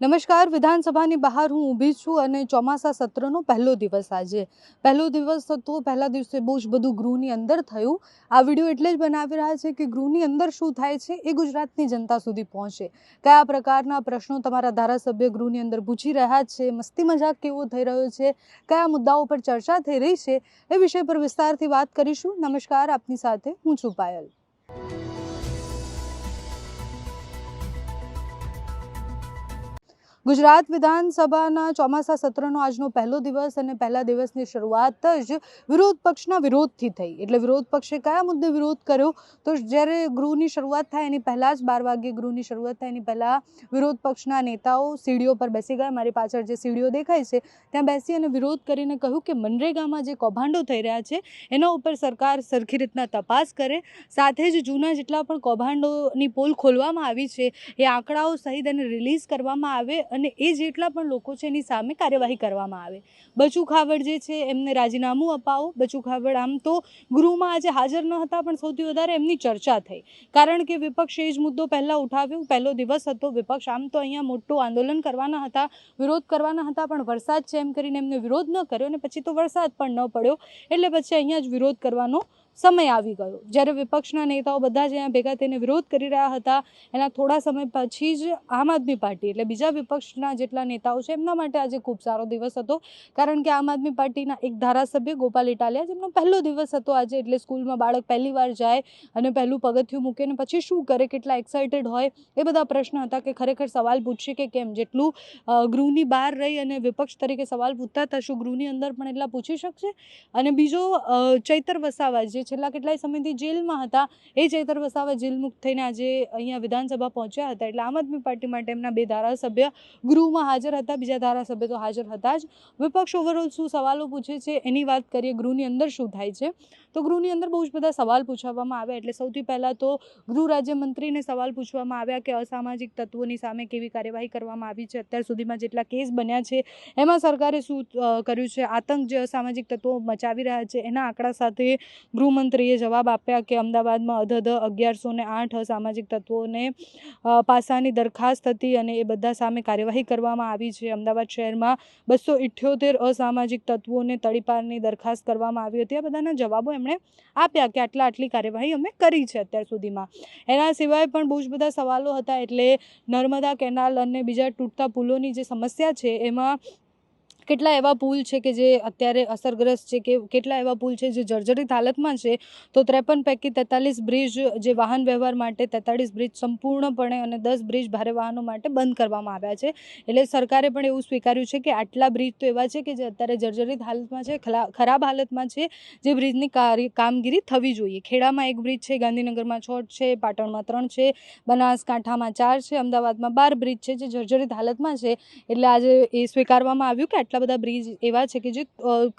નમસ્કાર, વિધાનસભાની બહાર હું ઊભી છું અને ચોમાસા સત્રનો પહેલો દિવસ આજે. પહેલો દિવસ હતો, પહેલા દિવસે બહુ જ બધું ગૃહની અંદર થયું. આ વીડિયો એટલે જ બનાવી રહ્યા છે કે ગૃહની અંદર શું થાય છે એ ગુજરાતની જનતા સુધી પહોંચે. કયા પ્રકારના પ્રશ્નો તમારા ધારાસભ્ય ગૃહની અંદર પૂછી રહ્યા છે, મસ્તી મજાક કેવો થઈ રહ્યો છે, કયા મુદ્દાઓ પર ચર્ચા થઈ રહી છે, એ વિષય પર વિસ્તારથી વાત કરીશું. નમસ્કાર, આપની સાથે હું છું પાયલ. ગુજરાત વિધાનસભાના ચોમાસા સત્રનો આજનો પહેલો દિવસ અને પહેલા દિવસની શરૂઆત જ વિરોધ પક્ષના વિરોધથી થઈ. એટલે વિરોધ પક્ષે કયા મુદ્દે વિરોધ કર્યો? તો જ્યારે ગૃહની શરૂઆત થાય એની પહેલાં જ બાર વાગ્યે ગૃહની શરૂઆત થાય એની પહેલાં વિરોધ પક્ષના નેતાઓ સીડીઓ પર બેસી ગયા. મારી પાછળ જે સીડીઓ દેખાય છે, ત્યાં બેસી અને વિરોધ કરીને કહ્યું કે મનરેગામાં જે કૌભાંડો થઈ રહ્યા છે, એના ઉપર સરકાર સરખી રીતના તપાસ કરે. સાથે જ જૂના જેટલા પણ કૌભાંડોની પોલ ખોલવામાં આવી છે, એ આંકડાઓ સહિત એને રિલીઝ કરવામાં આવે અને એ જેટલા પણ લોકો છે એની સામે કાર્યવાહી કરવામાં આવે. બચુ ખાવડ જે છે એમને રાજીનામું અપાવો. બચુ ખાવડ આમ તો ગૃહમાં આજે હાજર ન હતા પણ સૌથી વધારે એમની ચર્ચા થઈ. કારણ કે વિપક્ષે એ જ મુદ્દો પહેલાં ઉઠાવ્યો. પહેલો દિવસ હતો. વિપક્ષ આમ તો અહીંયા મોટું આંદોલન કરવાના હતા, વિરોધ કરવાના હતા, પણ વરસાદ છે એમ કરીને એમને વિરોધ ન કર્યો અને પછી તો વરસાદ પણ ન પડ્યો. એટલે પછી અહીંયા જ વિરોધ કરવાનો સમય આવી ગયો. જ્યારે વિપક્ષના નેતાઓ બધા જ અહીંયા ભેગા થઈને વિરોધ કરી રહ્યા હતા, એના થોડા સમય પછી જ આમ આદમી પાર્ટી એટલે બીજા વિપક્ષના જેટલા નેતાઓ છે, એમના માટે આજે ખૂબ સારો દિવસ હતો. કારણ કે આમ આદમી પાર્ટીના એક ધારાસભ્ય, ગોપાલ ઇટાલિયા, જેમનો પહેલો દિવસ હતો આજે એટલે સ્કૂલમાં બાળક પહેલી વાર જાય અને પહેલું પગથિયું મૂકે અને પછી શું કરે, કેટલા એક્સાઇટેડ હોય, એ બધા પ્રશ્ન હતા કે ખરેખર સવાલ પૂછશે કે કેમ? જેટલું ગૃહની બહાર રહી અને વિપક્ષ તરીકે સવાલ પૂછતા હતા, શું ગૃહની અંદર પણ એટલા પૂછી શકશે? અને બીજો ચૈતર વસાવા જે છેલ્લા કેટલાય સમયથી જેલમાં હતા. એ ચેતર વસાવા જેલ મુક્ત થઈને આજે અહીંયા વિધાનસભા પહોંચ્યા હતા. એટલે આમ આદમી પાર્ટી માટે એમના બે ધારાસભ્ય ગૃહમાં હાજર હતા. બીજા ધારાસભ્ય તો હાજર હતા જ. વિપક્ષ ઓવરઓલ શું સવાલો પૂછે છે એની વાત કરીએ ગૃહની અંદર શું થાય છે? તો ગૃહની અંદર બહુ જ બધા સવાલ પૂછવામાં આવ્યા એટલે સૌથી પહેલાં તો ગૃહ રાજ્યમંત્રીને સવાલ પૂછવામાં આવ્યા કે અસામાજિક તત્વોની સામે કેવી કાર્યવાહી કરવામાં આવી છે. અત્યાર સુધીમાં જેટલા કેસ બન્યા છે, એમાં સરકારે શું કર્યું છે? આતંક જે અસામાજિક તત્વો મચાવી રહ્યા છે, એના આંકડા સાથે ગૃહમંત્રીએ જવાબ આપ્યા કે અમદાવાદમાં અધધ અગિયારસો ને આઠ અસામાજિક તત્વોને પાસાની દરખાસ્ત હતી અને એ બધા સામે કાર્યવાહી કરવામાં આવી છે. અમદાવાદ શહેરમાં બસો ઇઠ્યોતેર અસામાજિક તત્વોને તડીપારની દરખાસ્ત કરવામાં આવી હતી. આ બધાના જવાબો એમણે આપ્યા કે આટલા આટલી કાર્યવાહી અમે કરી છે અત્યાર સુધીમાં. એના સિવાય પણ બહુ જ બધા સવાલો હતા એટલે નર્મદા કેનાલ અને બીજા તૂટતા પુલોની જે સમસ્યા છે, એમાં કેટલા એવા પુલ છે કે જે અત્યારે અસરગ્રસ્ત છે કે કેટલા એવા પુલ છે જે જર્જરિત હાલતમાં છે, તો ત્રેપન પૈકી તેતાલીસ બ્રિજ જે વાહન વ્યવહાર માટે તેતાળીસ બ્રિજ સંપૂર્ણપણે અને દસ બ્રિજ ભારે વાહનો માટે બંધ કરવામાં આવ્યા છે. એટલે સરકારે પણ એવું સ્વીકાર્યું છે કે આટલા બ્રિજ તો એવા છે કે જે અત્યારે જર્જરિત હાલતમાં છે ખરાબ હાલતમાં છે, જે બ્રિજની કામગીરી થવી જોઈએ. ખેડામાં એક બ્રિજ છે, ગાંધીનગરમાં છ છે, પાટણમાં ત્રણ છે, બનાસકાંઠામાં ચાર છે, અમદાવાદમાં બાર બ્રિજ છે જે જર્જરિત હાલતમાં છે. એટલે આજે એ સ્વીકારવામાં આવ્યું કે આટલા બધા બ્રિજ એવા છે કે જે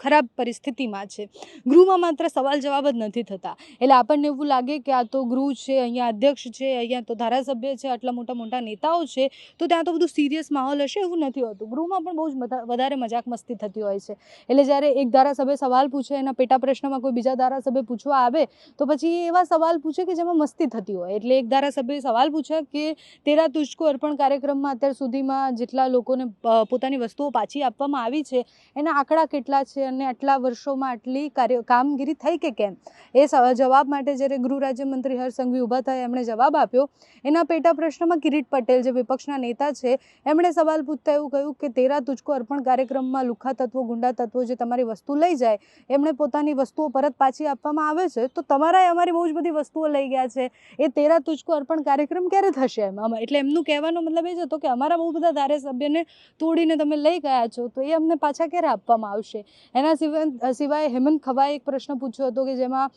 ખરાબ પરિસ્થિતિમાં છે. ગૃહમાં માત્ર સવાલ જવાબ જ નથી થતા. એટલે આપણને એવું લાગે કે આ તો ગૃહ છે, અહીંયા અધ્યક્ષ છે, અહીંયા તો ધારાસભ્ય છે, આટલા મોટા મોટા નેતાઓ છે, તો ત્યાં તો બધું સિરિયસ માહોલ હશે એવું નથી હોતું. ગૃહમાં પણ બહુ જ વધારે મજાક મસ્તી થતી હોય છે. એટલે જ્યારે એક ધારાસભ્ય સવાલ પૂછે, એના પેટા પ્રશ્નમાં કોઈ બીજા ધારાસભ્ય પૂછવા આવે, તો પછી એવા સવાલ પૂછે કે જેમાં મસ્તી થતી હોય. એટલે એક ધારાસભ્યએ સવાલ પૂછ્યા કે, તેરા તુષ્કો અર્પણ કાર્યક્રમમાં અત્યાર સુધીમાં જેટલા લોકોને પોતાની વસ્તુઓ પાછી આપવામાં આવી છે? એના આંકડા કેટલા છે અને આટલા વર્ષોમાં આટલી કાર્ય, કામગીરી થઈ કે કેમ? એ જવાબ માટે જ્યારે ગૃહ રાજ્યમંત્રી હરસંઘવી ઊભા થયા, એમણે જવાબ આપ્યો, એના પેટા પ્રશ્નમાં કિરીટ પટેલ, જે વિપક્ષના નેતા છે, એમણે સવાલ પૂછતા એવું કહ્યું કે તેરા તુજકો અર્પણ કાર્યક્રમમાં લુખા તત્વો, ગુંડા તત્વો જે તમારી વસ્તુ લઈ જાય, એમણે પોતાની વસ્તુઓ પરત પાછી આપવામાં આવે છે? તો તમારાએ અમારી બહુ જ બધી વસ્તુઓ લઈ ગયા છે. એ તેરા તુજકો અર્પણ કાર્યક્રમ ક્યારે થશે એમ? એટલે એમનું કહેવાનો મતલબ એ જ હતો કે અમારા બહુ બધા ધારાસભ્યને તોડીને તમે લઈ ગયા છો. તો એ અમને પાછા ક્યારે આપવામાં આવશે? એના સિવાય સિવાય હેમંત ખવાએ એક પ્રશ્ન પૂછ્યો હતો કે જેમાં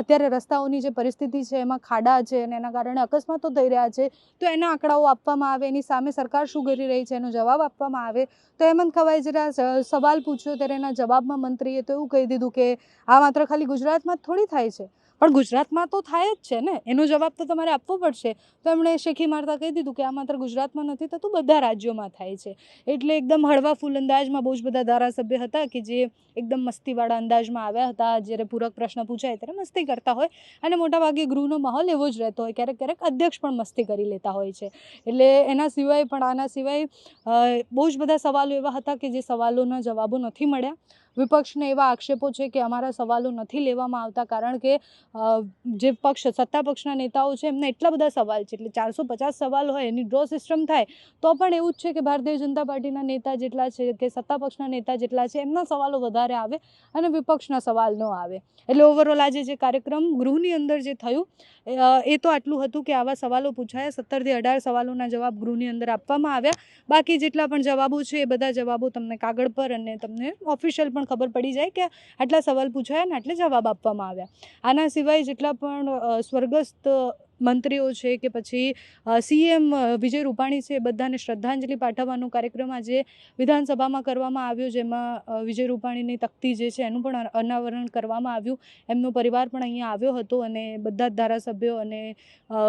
અત્યારે રસ્તાઓની જે પરિસ્થિતિ છે, એમાં ખાડા છે અને એના કારણે અકસ્માતો થઈ રહ્યા છે, તો એના આંકડાઓ આપવામાં આવે, એની સામે સરકાર શું કરી રહી છે, એનો જવાબ આપવામાં આવે. તો હેમંત ખવાએ જરા સવાલ પૂછ્યો ત્યારે એના જવાબમાં મંત્રીએ તો એવું કહી દીધું કે આ માત્ર ખાલી ગુજરાતમાં થોડી થાય છે. પણ ગુજરાતમાં તો થાય જ છે ને. એનો જવાબ તો તમારે આપવો પડશે. તો એમણે શેખી મારતા કહી દીધું કે આ માત્ર ગુજરાતમાં નથી થતું બધા રાજ્યોમાં થાય છે. એટલે એકદમ હળવા ફૂલ અંદાજમાં બહુ જ બધા ધારાસભ્ય હતા કે જે એકદમ મસ્તીવાળા અંદાજમાં આવ્યા હતા. જ્યારે પૂરક પ્રશ્ન પૂછાય ત્યારે મસ્તી કરતા હોય. અને મોટાભાગે ગૃહનો માહોલ એવો જ રહેતો હોય. ક્યારેક ક્યારેક અધ્યક્ષ પણ મસ્તી કરી લેતા હોય છે. એટલે એના સિવાય પણ આના સિવાય બહુ જ બધા સવાલો એવા હતા કે જે સવાલોના જવાબો નથી મળ્યા. વિપક્ષને એવા આક્ષેપો છે કે અમારા સવાલો નથી લેવામાં આવતા કારણ કે જે પક્ષ સત્તા પક્ષના નેતાઓ છે એમને એટલા બધા સવાલ છે. એટલે ચારસો પચાસ સવાલ હોય એની ડ્રો સિસ્ટમ થાય તો પણ એવું જ છે કે ભારતીય જનતા પાર્ટીના નેતા જેટલા છે કે સત્તા પક્ષના નેતા જેટલા છે એમના સવાલો વધારે આવે અને વિપક્ષના સવાલ ન આવે. એટલે ઓવરઓલ આજે જે કાર્યક્રમ ગૃહની અંદર જે થયું એ, તો આટલું હતું કે આવા સવાલો પૂછાયા સત્તરથી અઢાર સવાલોના જવાબ ગૃહની અંદર આપવામાં આવ્યા. બાકી જેટલા પણ જવાબો છે એ બધા જવાબો તમને કાગળ પર અને તમને ઓફિશિયલ પણ ખબર પડી જાય કે આટલા સવાલ પૂછાયા ને આટલે જવાબ આપવામાં આવ્યા. આના સિવાય જેટલા પણ સ્વર્ગસ્થ મંત્રીઓ છે કે પછી સીએમ વિજય રૂપાણી છે બધાને શ્રદ્ધાંજલિ પાઠવવાનો કાર્યક્રમ આજે વિધાનસભામાં કરવામાં આવ્યો, જેમાં વિજય રૂપાણીની તકતી જે છે એનું પણ અનાવરણ કરવામાં આવ્યું. એમનો પરિવાર પણ અહીંયા આવ્યો હતો અને બધા જ ધારાસભ્યો અને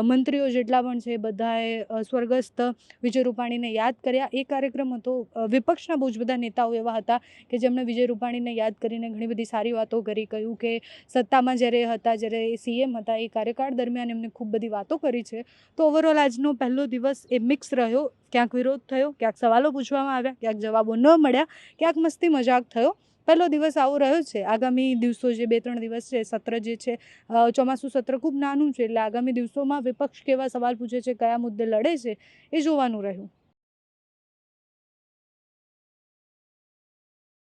મંત્રીઓ જેટલા પણ છે બધાએ સ્વર્ગસ્થ વિજય રૂપાણીને યાદ કર્યા. એ કાર્યક્રમ હતો વિપક્ષના બહુ જ બધા નેતાઓ એવા હતા કે જેમણે વિજય રૂપાણીને યાદ કરીને ઘણી બધી સારી વાતો કરી, કહ્યું કે સત્તામાં જ્યારે હતા, જ્યારે એ સીએમ હતા, એ કાર્યકાળ દરમિયાન એમને ખૂબ બધી વાતો કરી છે. તો ઓવરઓલ આજનો પહેલો દિવસ એ મિક્સ રહ્યો. ક્યાંક વિરોધ થયો, ક્યાંક સવાલો પૂછવામાં આવ્યા, ક્યાંક જવાબો ન મળ્યા, ક્યાંક મસ્તી મજાક થયો. પહેલો દિવસ આવો રહ્યો છે. આગામી દિવસો જે બે ત્રણ દિવસ છે, સત્ર જે છે ચોમાસું સત્ર ખૂબ નાનું છે, એટલે આગામી દિવસોમાં વિપક્ષ કેવા સવાલ પૂછે છે, કયા મુદ્દે લડે છે, એ જોવાનું રહ્યું.